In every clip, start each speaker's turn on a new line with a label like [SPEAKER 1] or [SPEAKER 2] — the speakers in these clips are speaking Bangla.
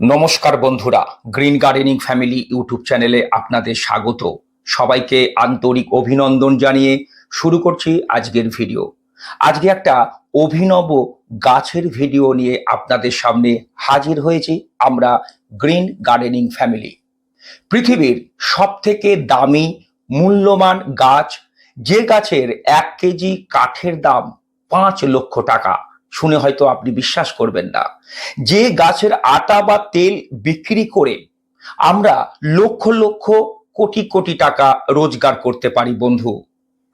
[SPEAKER 1] নমস্কার বন্ধুরা, গ্রিন গার্ডেনিং ফ্যামিলি ইউটিউব চ্যানেলে আপনাদের স্বাগত। সবাইকে আন্তরিক অভিনন্দন জানিয়ে শুরু করছি আজকের ভিডিও। আজকে একটা অভিনব গাছের ভিডিও নিয়ে আপনাদের সামনে হাজির হয়েছি আমরা গ্রিন গার্ডেনিং ফ্যামিলি। পৃথিবীর সব থেকে দামি, মূল্যবান গাছ, যে গাছের এক কেজি কাঠের দাম পাঁচ লক্ষ টাকা। শুনে হয়তো আপনি বিশ্বাস করবেন না। যে গাছের আটা বা তেল বিক্রি করে আমরা লক্ষ লক্ষ কোটি কোটি টাকা রোজগার করতে পারি বন্ধু।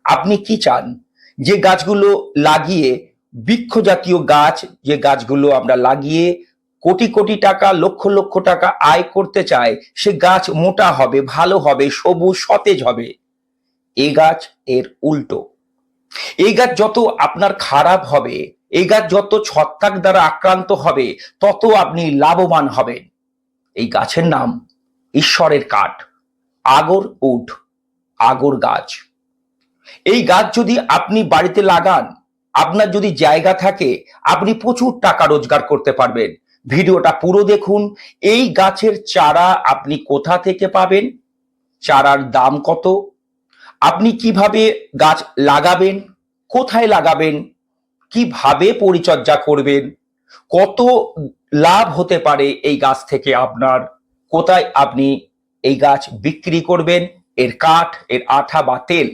[SPEAKER 1] আপনি কি চান? যে গাছগুলো লাগিয়ে বৃক্ষ জাতীয় গাছ, যে গাছগুলো আমরা লাগিয়ে কোটি কোটি টাকা, লক্ষ লক্ষ টাকা আয় করতে চায় সে গাছ মোটা হবে, ভালো হবে, সবুজ, সতেজ হবে। এই গাছ এর উল্টো। এই গাছ যত আপনার খারাপ হবে এই গাছ যত ছত্রাক দ্বারা আক্রান্ত হবে, তত আপনি লাভবান হবেন। এই গাছের নাম ঈশ্বরের কাঠ, আগর উঠ, আগর গাছ। এই গাছ যদি আপনি বাড়িতে লাগান, আপনার যদি জায়গা থাকে, আপনি প্রচুর টাকা রোজগার করতে পারবেন। ভিডিওটা পুরো দেখুন। এই গাছের চারা আপনি কোথা থেকে পাবেন? চারার দাম কত? আপনি কীভাবে গাছ লাগাবেন? কোথায় লাগাবেন? কীভাবে পরিচর্যা করবেন? কত লাভ হতে পারে এই গাছ থেকে আপনার? কোথায় আপনি এই গাছ বিক্রি করবেন? এর কাঠ, এর আঠা বা তেল?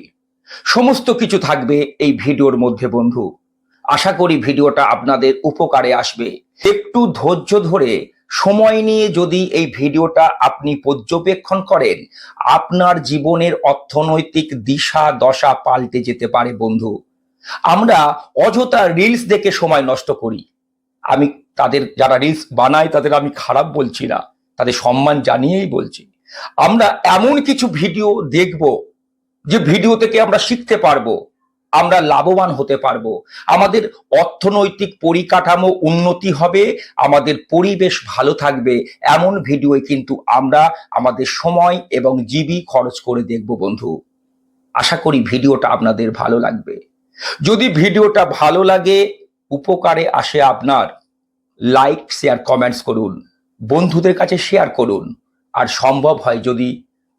[SPEAKER 1] সমস্ত কিছু থাকবে এই ভিডিওর মধ্যে, বন্ধু। আশা করি ভিডিওটা আপনাদের উপকারে আসবে। একটু ধৈর্য ধরে সময় নিয়ে যদি এই ভিডিওটা আপনি পর্যবেক্ষণ করেন, আপনার জীবনের অর্থনৈতিক দিশা, দশা পাল্টে যেতে পারে, বন্ধু। আমরা অযথা রিলস দেখে সময় নষ্ট করি। আমি তাদের যারা রিলস বানায়, তাদের আমি খারাপ বলছি না, তাদের সম্মান জানিয়েই বলছি। আমরা এমন কিছু ভিডিও দেখব, যে ভিডিও থেকে আমরা শিখতে পারব, আমরা লাভবান হতে পারব। আমাদের অর্থনৈতিক পরিকাঠামো উন্নতি হবে, আমাদের পরিবেশ ভালো থাকবে, এমন ভিডিও কিন্তু আমরা আমাদের সময় এবং জিবি খরচ করে দেখব বন্ধু। আশা করি ভিডিওটা আপনাদের ভালো লাগবে। যদি ভিডিওটা ভালো লাগে, উপকারে আসে আপনার লাইক শেয়ার কমেন্টস করুন, বন্ধুদের কাছে শেয়ার করুন। আর সম্ভব হয় যদি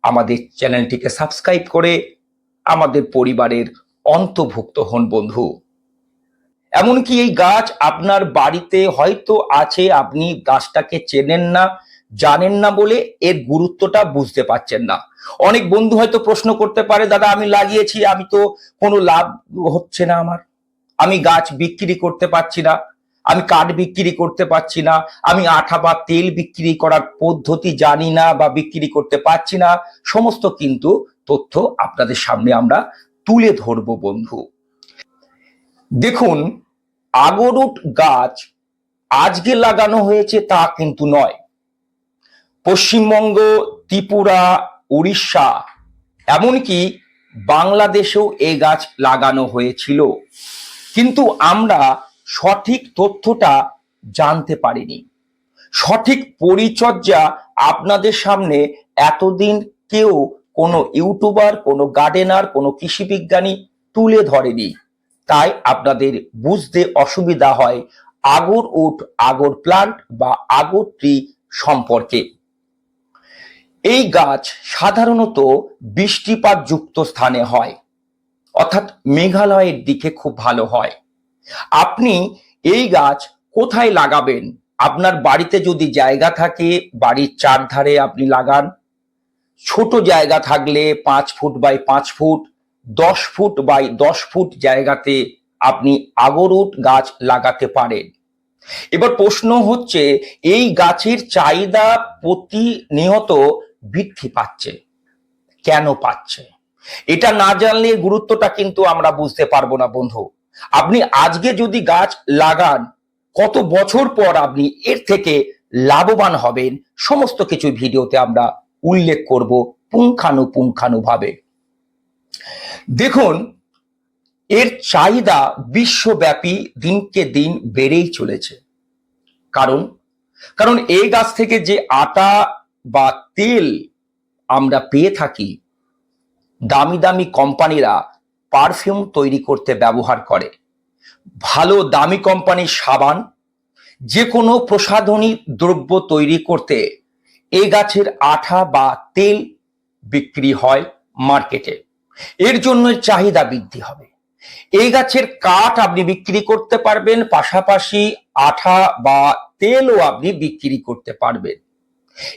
[SPEAKER 1] আমাদের চ্যানেলটিকে সাবস্ক্রাইব করে আমাদের পরিবারের অন্তর্ভুক্ত হন বন্ধু। এমনকি এই গাছ আপনার বাড়িতে হয়তো আছে, আপনি গাছটাকে চেনেন না জানেন না বলে এর গুরুত্বটা বুঝতে পারছেন না। অনেক বন্ধু হয়তো প্রশ্ন করতে পারে, দাদা, আমি লাগিয়েছি, আমি তো কোনো লাভ হচ্ছে না আমার। আমি গাছ বিক্রি করতে পারছি না, আমি কাঠ বিক্রি করতে পারছি না, আমি আঠা বা তেল বিক্রি করার পদ্ধতি জানি না বা বিক্রি করতে পারছি না। সমস্ত কিন্তু তথ্য আপনাদের সামনে আমরা তুলে ধরব, বন্ধু। দেখুন, আগরুট গাছ আজকে লাগানো হয়েছে তা কিন্তু নয়। পশ্চিমবঙ্গ, ত্রিপুরা উড়িষ্যা এমনকি বাংলাদেশেও এই গাছ লাগানো হয়েছিল। কিন্তু আমরা সঠিক তথ্যটা জানতে পারিনি। সঠিক পরিচর্যা আপনাদের সামনে এতদিন কেউ কোনো ইউটিউবার, কোনো গার্ডেনার, কোনো কৃষি বিজ্ঞানী তুলে ধরেনি। তাই আপনাদের বুঝতে অসুবিধা হয় আগর উট আগর প্লান্ট বা আগর ট্রি সম্পর্কে। এই গাছ সাধারণত বৃষ্টিপাত যুক্ত স্থানে হয়, অর্থাৎ মেঘালয়ের দিকে খুব ভালো হয়। আপনি এই গাছ কোথায় লাগাবেন? আপনার বাড়িতে যদি জায়গা থাকে, বাড়ির চারধারে আপনি লাগান। ছোট জায়গা থাকলে পাঁচ ফুট বাই পাঁচ ফুট, দশ ফুট বাই দশ ফুট জায়গাতে আপনি আগরুট গাছ লাগাতে পারেন। এবার প্রশ্ন হচ্ছে, এই গাছের চাহিদা প্রতিনিয়ত বৃদ্ধি পাচ্ছে। কেন পাচ্ছে? এটা না জানলে গুরুত্বটা কিন্তু আমরা বুঝতে পারব না, বন্ধু। আপনি আজকে যদি গাছ লাগান, কত বছর পর আপনি এর থেকে লাভবান হবেন, সমস্ত কিছু ভিডিওতে আমরা উল্লেখ করব পুঙ্খানুপুঙ্খানুভাবে। দেখুন, এর চাহিদা বিশ্বব্যাপী দিনকে দিন বেড়েই চলেছে। কারণ? কারণ এই গাছ থেকে যে আটা বা তেল আমরা পেয়ে থাকি, দামি দামি কোম্পানিরা পারফিউম তৈরি করতে ব্যবহার করে। ভালো দামি কোম্পানির সাবান যে কোনো প্রসাধনী দ্রব্য তৈরি করতে এই গাছের আঠা বা তেল বিক্রি হয় মার্কেটে। এর জন্য চাহিদা বৃদ্ধি হবে। এই গাছের কাঠ আপনি বিক্রি করতে পারবেন, পাশাপাশি আঠা বা তেলও আপনি বিক্রি করতে পারবেন।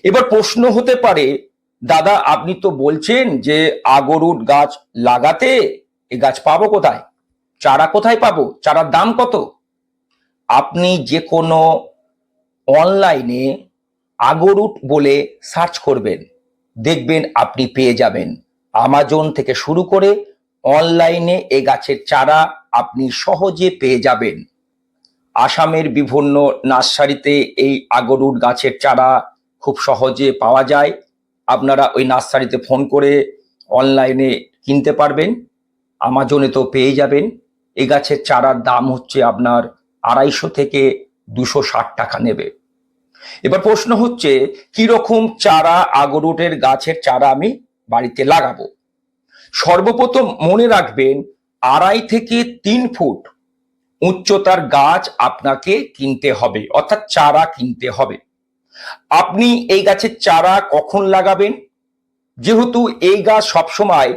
[SPEAKER 1] এবার প্রশ্ন হতে পারে, দাদা আপনি তো বলছেন যে আগরুট গাছ লাগাতে এই গাছ পাবো কোথায়? চারা কোথায় পাবো? চারার দাম কত? আপনি যে কোনো অনলাইনে আগরুট বলে সার্চ করবেন, দেখবেন আপনি পেয়ে যাবেন। আমাজন থেকে শুরু করে অনলাইনে এ গাছের চারা আপনি সহজে পেয়ে যাবেন। আসামের বিভিন্ন নার্সারিতে এই আগরুট গাছের চারা খুব সহজে পাওয়া যায়। আপনারা ওই নার্সারিতে ফোন করে অনলাইনে কিনতে পারবেন। আমাজনে তো পেয়ে যাবেন। এই গাছের চারার দাম হচ্ছে আপনার আড়াইশো থেকে দুশো ষাট টাকা নেবে। এবার প্রশ্ন হচ্ছে রকম চারা আগরুটের গাছের চারা আমি বাড়িতে লাগাবো? সর্বপ্রথম মনে রাখবেন, আড়াই থেকে তিন ফুট উচ্চতার গাছ আপনাকে কিনতে হবে, অর্থাৎ চারা কিনতে হবে। আপনি এই গাছের চারা কখন লাগাবেন? যেহেতু এই গাছ সবসময়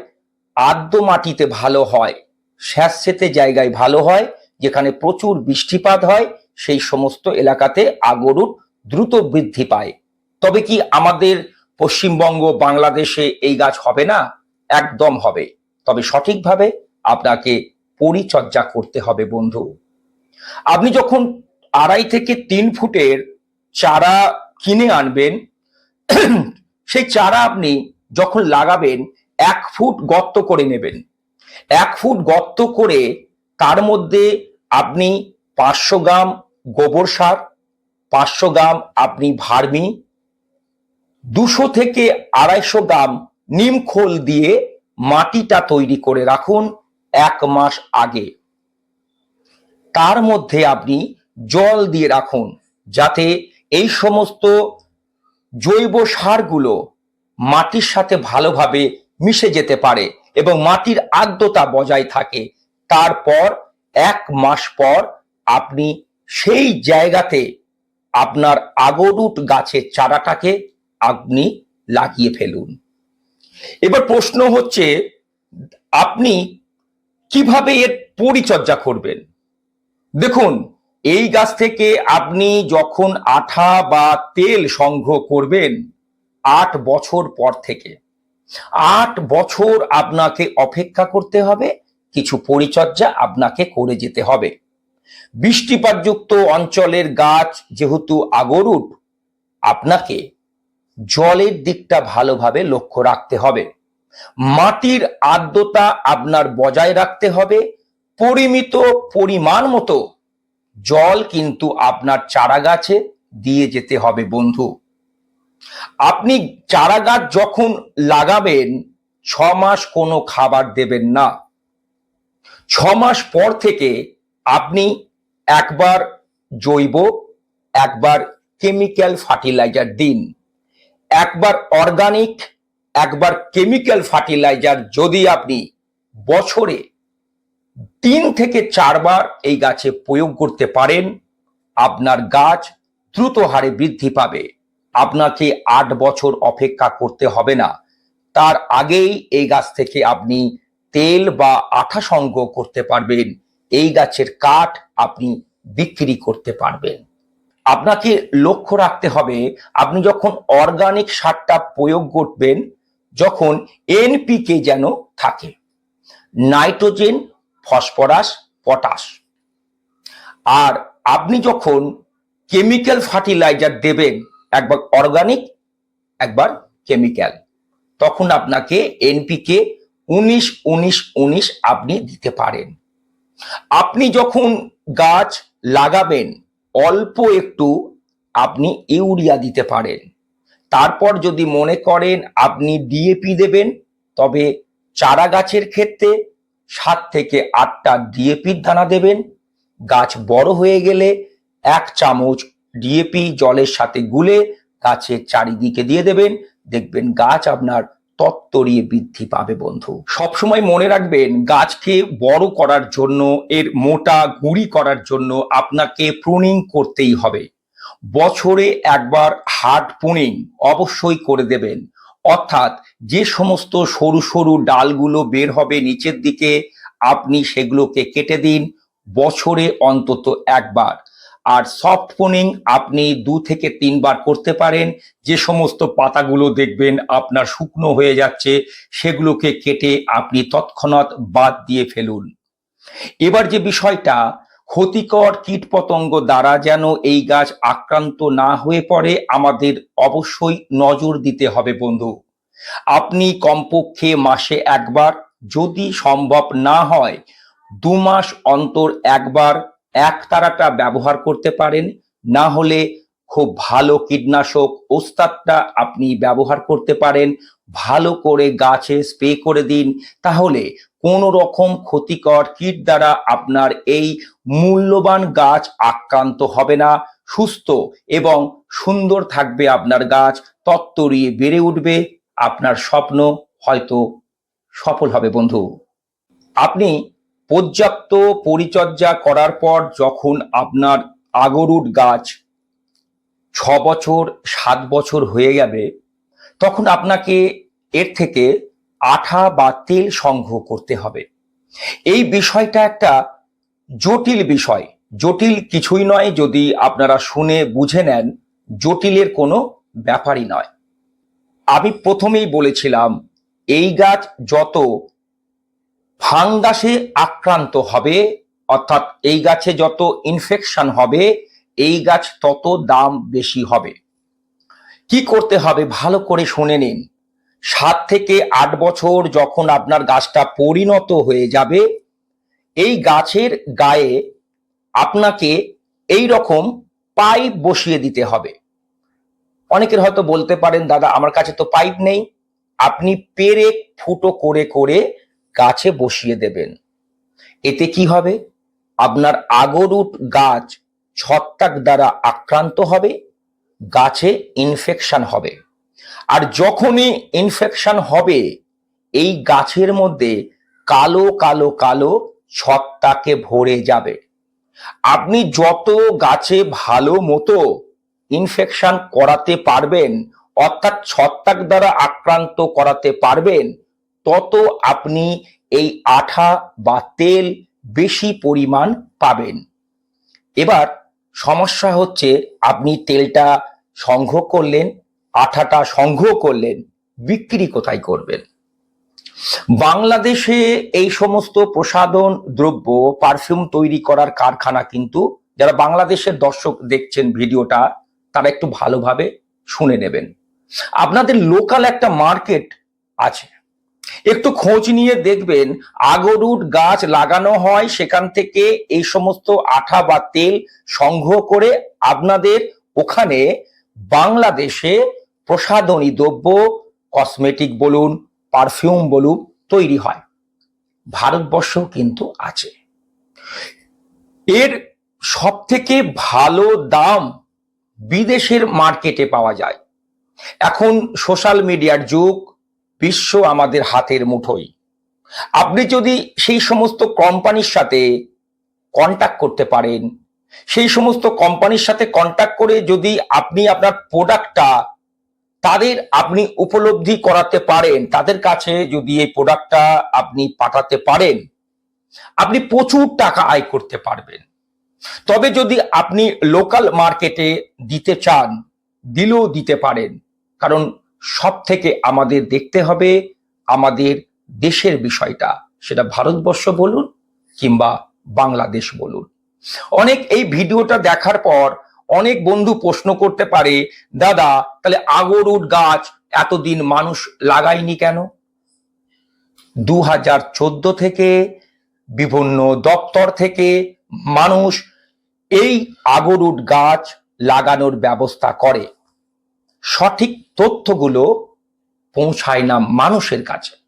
[SPEAKER 1] আর্দ্র মাটিতে ভালো হয়, স্যাঁতসেতে জায়গায় ভালো হয়, যেখানে প্রচুর বৃষ্টিপাত হয়, সেই সমস্ত এলাকাতে আগরুট দ্রুত বৃদ্ধি পায়। তবে কি আমাদের পশ্চিমবঙ্গ, বাংলাদেশে এই গাছ হবে না? একদম হবে। তবে সঠিকভাবে আপনাকে পরিচর্যা করতে হবে, বন্ধু। আপনি যখন আড়াই থেকে তিন ফুটের চারা কিনে আনবেন, সেই চারা আপনি যখন লাগাবেন, এক ফুট গর্ত করে নেবেন। এক ফুট গর্ত করে তার মধ্যে আপনি পাঁচশো গ্রাম গোবর সার, পাঁচশো গ্রাম আপনি ভার্মি, দুশো থেকে আড়াইশো গ্রাম নিম খোল দিয়ে মাটিটা তৈরি করে রাখুন এক মাস আগে। তার মধ্যে আপনি জল দিয়ে রাখুন যাতে এই সমস্ত জৈব সারগুলো মাটির সাথে ভালোভাবে মিশে যেতে পারে এবং মাটির আর্দ্রতা বজায় থাকে। তারপর এক মাস পর আপনি সেই জায়গাতে আপনার আগরুট গাছের চারাটাকে আপনি লাগিয়ে ফেলুন। এবার প্রশ্ন হচ্ছে, আপনি কীভাবে এর পরিচর্যা করবেন? দেখুন এই গাছ থেকে আপনি যখন আঠা বা তেল সংগ্রহ করবেন আট বছর পর থেকে, আট বছর আপনাকে অপেক্ষা করতে হবে, কিছু পরিচর্যা আপনাকে করে যেতে হবে। বৃষ্টিপাতযুক্ত অঞ্চলের গাছ যেহেতু আগরুট আপনাকে জলের দিকটা ভালোভাবে লক্ষ্য রাখতে হবে। মাটির আর্দ্রতা আপনার বজায় রাখতে হবে, পরিমিত পরিমাণ মতো জল কিন্তু আপনার চারা গাছে দিয়ে যেতে হবে, বন্ধু। আপনি চারা গাছ যখন লাগাবেন, ছ মাস কোনো খাবার দেবেন না। ছ মাস পর থেকে আপনি একবার জৈব, একবার কেমিক্যাল ফার্টিলাইজার দিন। একবার অর্গানিক, একবার কেমিক্যাল ফার্টিলাইজার যদি আপনি বছরে তিন থেকে চারবার এই গাছে প্রয়োগ করতে পারেন। আপনার গাছ দ্রুত হারে বৃদ্ধি পাবে। আপনাকে আট বছর অপেক্ষা করতে হবে না। তার আগেই এই গাছ থেকে আপনি তেল বা আঠা সংগ্রহ করতে পারবেন। এই গাছের কাঠ আপনি বিক্রি করতে পারবেন। আপনাকে লক্ষ্য রাখতে হবে, আপনি যখন অর্গানিক সারটা প্রয়োগ করবেন, যখন এনপিকে যেন থাকে। Nitrogen phosphorus, potash. আর আপনি যখন কেমিক্যাল ফার্টিলাইজার দেবেন, একবার অর্গানিক একবার কেমিক্যাল তখন আপনাকে এনপিকে উনিশ উনিশ উনিশ আপনি দিতে পারেন। আপনি যখন গাছ লাগাবেন, অল্প একটু আপনি ইউরিয়া দিতে পারেন। তারপর যদি মনে করেন আপনি ডিএপি দেবেন, তবে চারা গাছের ক্ষেত্রে সাত থেকে আটটা ডিএপির দানা দেবেন। গাছ বড় হয়ে গেলে এক চামচ ডিএপি জলের সাথে গুলে গাছের চারিদিকে দিয়ে দেবেন। দেখবেন গাছ আপনার তত্তরিয়ে বৃদ্ধি পাবে বন্ধু। সবসময় মনে রাখবেন, গাছকে বড় করার জন্য, এর মোটা গুড়ি করার জন্য আপনাকে প্রুনিং করতেই হবে। বছরে একবার হার্ড পুনিং অবশ্যই করে দেবেন। অর্থাৎ যে সমস্ত সরু সরু ডালগুলো বের হবে নিচের দিকে, আপনি সেগুলোকে কেটে দিন বছরে অন্তত একবার। আর সফট পুনিং আপনি দু থেকে তিনবার করতে পারেন। যে সমস্ত পাতাগুলো দেখবেন আপনার শুকনো হয়ে যাচ্ছে, সেগুলোকে কেটে আপনি তৎক্ষণাৎ বাদ দিয়ে ফেলুন। এবার যে বিষয়টা ক্ষতিকর কীটপতঙ্গ দ্বারা যেন এই গাছ আক্রান্ত না হয়ে পড়ে, আমাদের অবশ্যই নজর দিতে হবে বন্ধু। আপনি কমপক্ষে মাসে একবার, যদি সম্ভব না হয়, দু মাস অন্তর একবার এক তারাটা ব্যবহার করতে পারেন। না হলে খুব ভালো কীটনাশক ওস্তাদটা আপনি ব্যবহার করতে পারেন। ভালো করে গাছে স্প্রে করে দিন। তাহলে কোনো রকম ক্ষতিকর কীট দ্বারা আপনার এই মূল্যবান গাছ আক্রান্ত হবে না, সুস্থ এবং সুন্দর থাকবে আপনার গাছ তত্তরিয়ে বেড়ে উঠবে, আপনার স্বপ্ন হয়তো সফল হবে বন্ধু। আপনি পর্যাপ্ত পরিচর্যা করার পর যখন আপনার আগরুট গাছ ছ বছর সাত বছর হয়ে যাবে, তখন আপনাকে এর থেকে আঠা বা তেল সংগ্রহ করতে হবে। এই বিষয়টা একটা জটিল বিষয়। জটিল কিছুই নয়, যদি আপনারা শুনে বুঝে নেন, জটিলের কোনো ব্যাপারই নয়। আমি প্রথমেই বলেছিলাম, এই গাছ যত ফাঙ্গাসে আক্রান্ত হবে, অর্থাৎ এই গাছে যত ইনফেকশন হবে, এই গাছ তত দাম বেশি হবে। কি করতে হবে ভালো করে শুনে নিন। সাত থেকে আট বছর যখন আপনার গাছটা পরিণত হয়ে যাবে, এই গাছের গায়ে আপনাকে এই রকম পাইপ বসিয়ে দিতে হবে। অনেকের হয়তো বলতে পারেন, দাদা, আমার কাছে তো পাইপ নেই। আপনি পেরেক ফুটো করে করে গাছে বসিয়ে দেবেন। এতে কি হবে? আপনার আগরুট গাছ ছত্রাক দ্বারা আক্রান্ত হবে, গাছে ইনফেকশন হবে। আর যখনই ইনফেকশন হবে, এই গাছের মধ্যে কালো কালো কালো ছত্রাকে ভরে যাবে। আপনি যত গাছে ভালো মতো ইনফেকশন করাতে পারবেন, অর্থাৎ ছত্তাক দ্বারা আক্রান্ত করাতে পারবেন, তত আপনি এই আঠা বা তেল বেশি পরিমাণ পাবেন। এবার সমস্যা হচ্ছে, আপনি তেলটা সংগ্রহ করলেন আঠাটা সংগ্রহ করলেন, বিক্রি কোথায় করবেন? বাংলাদেশে এই সমস্ত প্রসাধন, দ্রব্য পারফিউম তৈরি করার কারখানা কিন্তু যারা বাংলাদেশের দর্শক দেখছেন ভিডিওটা, তারা একটু ভালোভাবে শুনে নেবেন। আপনাদের লোকাল একটা মার্কেট আছে। একটু খোঁজ নিয়ে দেখবেন আগরুট গাছ লাগানো হয় সেখান থেকে এই সমস্ত আঠা বা তেল সংগ্রহ করে আপনাদের ওখানে বাংলাদেশে প্রসাধনী দ্রব্য কসমেটিক বলুন পারফিউম বলুন, তৈরি হয়। ভারতবর্ষ কিন্তু আছে। এর সব থেকে ভালো দাম বিদেশের মার্কেটে পাওয়া যায়। এখন সোশ্যাল মিডিয়ার যুগ, বিশ্ব আমাদের হাতের মুঠোই আপনি যদি সেই সমস্ত কোম্পানির সাথে কন্ট্যাক্ট করতে পারেন, সেই সমস্ত কোম্পানির সাথে কন্ট্যাক্ট করে যদি আপনি আপনার প্রোডাক্টটা তাদের আপনি উপলব্ধি করাতে পারেন, তাদের কাছে যদি এই প্রোডাক্টটা আপনি পাঠাতে পারেন, আপনি প্রচুর টাকা আয় করতে পারবেন। তবে যদি আপনি লোকাল মার্কেটে দিতে চান, দিলেও দিতে পারেন। কারণ সব থেকে আমাদের দেখতে হবে আমাদের দেশের বিষয়টা, সেটা ভারতবর্ষ বলুন কিংবা বাংলাদেশ বলুন। অনেক এই ভিডিওটা দেখার পর অনেক বন্ধু প্রশ্ন করতে পারে, দাদা, তাহলে আগরুট গাছ এতদিন মানুষ লাগায়নি কেন? দু হাজার চোদ্দ থেকে বিভিন্ন দপ্তর থেকে মানুষ এই আগরুট গাছ লাগানোর ব্যবস্থা করে। সঠিক তথ্যগুলো পৌঁছায় না মানুষের কাছে।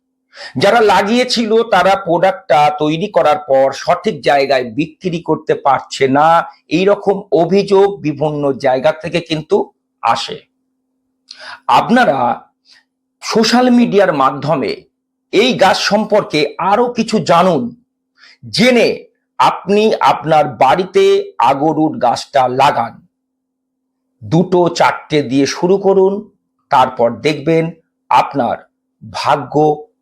[SPEAKER 1] যারা লাগিয়েছিল তারা প্রোডাক্টটা তৈরি করার পর সঠিক জায়গায় বিক্রি করতে পারছে না। এই রকম অভিযোগ বিভিন্ন জায়গা থেকে কিন্তু আসে। আপনারা সোশ্যাল মিডিয়ার মাধ্যমে এই গাছ সম্পর্কে আরও কিছু জানুন। জেনে আপনি আপনার বাড়িতে আগরুট গাছটা লাগান। দুটো, চারটে দিয়ে শুরু করুন, তারপর দেখবেন আপনার ভাগ্য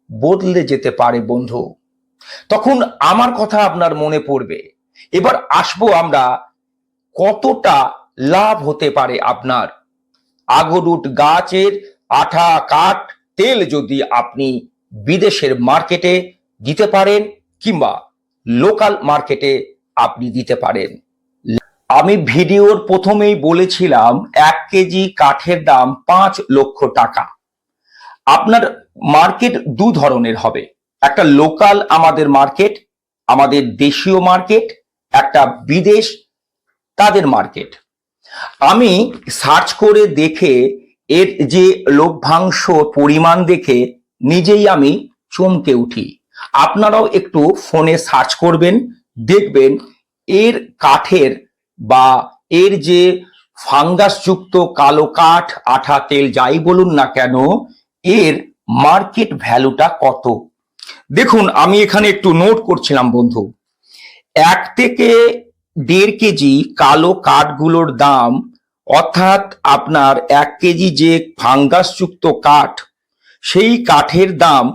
[SPEAKER 1] বদলে যেতে পারে, বন্ধু। তখন আমার কথা আপনার মনে পড়বে। এবার আসব আমরা, কতটা লাভ হতে পারে আপনার? আগরুট গাছের আঠা কাঠ তেল যদি আপনি বিদেশের মার্কেটে দিতে পারেন কিংবা লোকাল মার্কেটে আপনি দিতে পারেন। আমি ভিডিওর প্রথমেই বলেছিলাম, এক কেজি কাঠের দাম পাঁচ লক্ষ টাকা। আপনার মার্কেট দু ধরনের হবে। একটা লোকাল আমাদের মার্কেট, আমাদের দেশীয় মার্কেট, একটা বিদেশ, তাদের মার্কেট। আমি সার্চ করে দেখে এর যে লভ্যাংশ পরিমাণ দেখে নিজেই আমি চমকে উঠি। আপনারাও একটু ফোনে সার্চ করবেন, দেখবেন এর কাঠের বা এর যে ফাঙ্গাসযুক্ত কালো কাঠ, আঠা, তেল যাই বলুন না কেন এর মার্কেট ভ্যালুটা কত? দেখুন, আমি এখানে একটু নোট করছিলাম, বন্ধু। এক থেকে দেড় কেজি কালো কাঠগুলোর দাম, অর্থাৎ আপনার এক কেজি যে ফাঙ্গাসযুক্ত কাঠ, সেই কাঠের দাম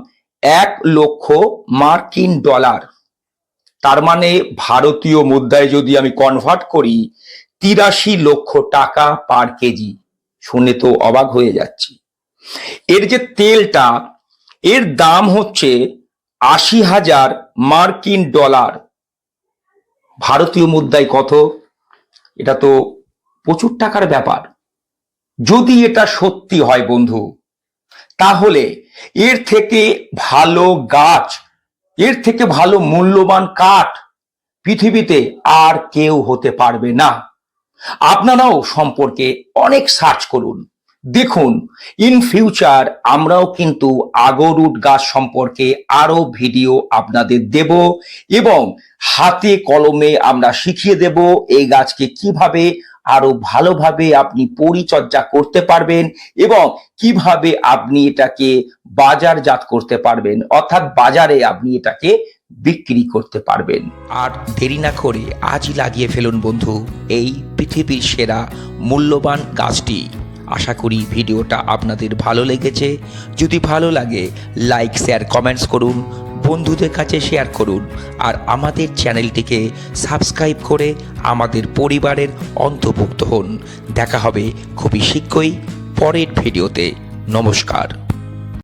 [SPEAKER 1] এক লক্ষ মার্কিন ডলার। তার মানে ভারতীয় মুদ্রায় যদি আমি কনভার্ট করি, তিরাশি লক্ষ টাকা পার কেজি। শুনে তো অবাক হয়ে যাচ্ছি। এর যে তেলটা, এর দাম হচ্ছে আশি হাজার মার্কিন ডলার। ভারতীয় মুদ্রায় কত? এটা তো প্রচুর টাকার ব্যাপার। যদি এটা সত্যি হয় বন্ধু, তাহলে এর থেকে ভালো গাছ, এর থেকে ভালো মূল্যবান কাঠ পৃথিবীতে আর কেউ হতে পারবে না। আপনারাও সম্পর্কে অনেক সার্চ করুন। দেখুন ইন ফিউচার আমরাও কিন্তু আগরুট গাছ সম্পর্কে আরও ভিডিও আপনাদের দেব এবং হাতে কলমে আমরা শিখিয়ে দেব এই গাছকে কীভাবে আরও ভালোভাবে আপনি পরিচর্যা করতে পারবেন এবং কীভাবে আপনি এটাকে বাজারজাত করতে পারবেন, অর্থাৎ বাজারে আপনি এটাকে বিক্রি করতে পারবেন। আর দেরি না করে আজই লাগিয়ে ফেলুন বন্ধু, এই পৃথিবীর সেরা মূল্যবান গাছটি। আশা করি ভিডিওটা আপনাদের ভালো লেগেছে। যদি ভালো লাগে লাইক শেয়ার কমেন্টস করুন, বন্ধুদের কাছে শেয়ার করুন, আর আমাদের চ্যানেলটিকে সাবস্ক্রাইব করে আমাদের পরিবারের অন্তর্ভুক্ত হন। দেখা হবে খুবই শীঘ্রই পরের ভিডিওতে। নমস্কার।